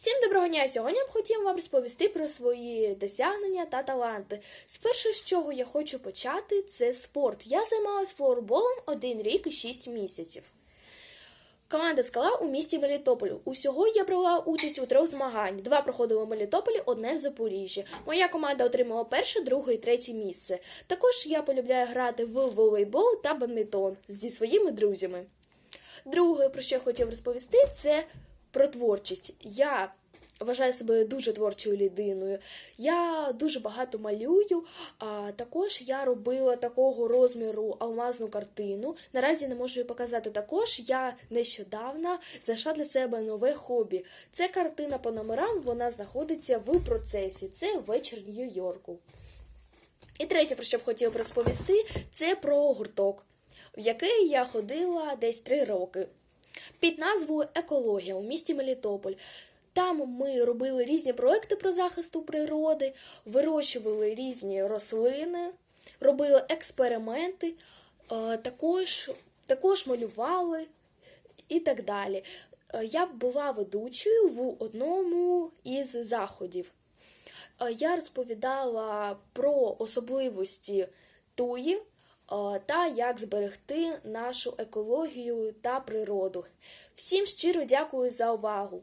Всім доброго дня! Сьогодні я хотів вам розповісти про свої досягнення та таланти. Спершу, з чого я хочу почати, це спорт. Я займалась флорболом один рік і шість місяців. Команда скала у місті Мелітополь. Усього я брала участь у трьох змаганнях. Два проходили в Мелітополі, одне в Запоріжжі. Моя команда отримала перше, друге і третє місце. Також я полюбляю грати в волейбол та бадмінтон зі своїми друзями. Друге, про що я хотів розповісти, це про творчість. Я вважаю себе дуже творчою людиною. Я дуже багато малюю. А також я робила такого розміру алмазну картину. Наразі не можу її показати. Також я нещодавно знайшла для себе нове хобі. Це картина по номерам. Вона знаходиться в процесі. Це вечір Нью-Йорку. І третє, про що б хотів розповісти, це про гурток, в який я ходила десь три роки під назвою Екологія у місті Мелітополь. Там ми робили різні проекти про захисту природи, вирощували різні рослини, робили експерименти, е, також, також малювали і так далі. Е, Я була ведучою в одному із заходів. Е, Я розповідала про особливості туї та як зберегти нашу екологію та природу. Всім щиро дякую за увагу!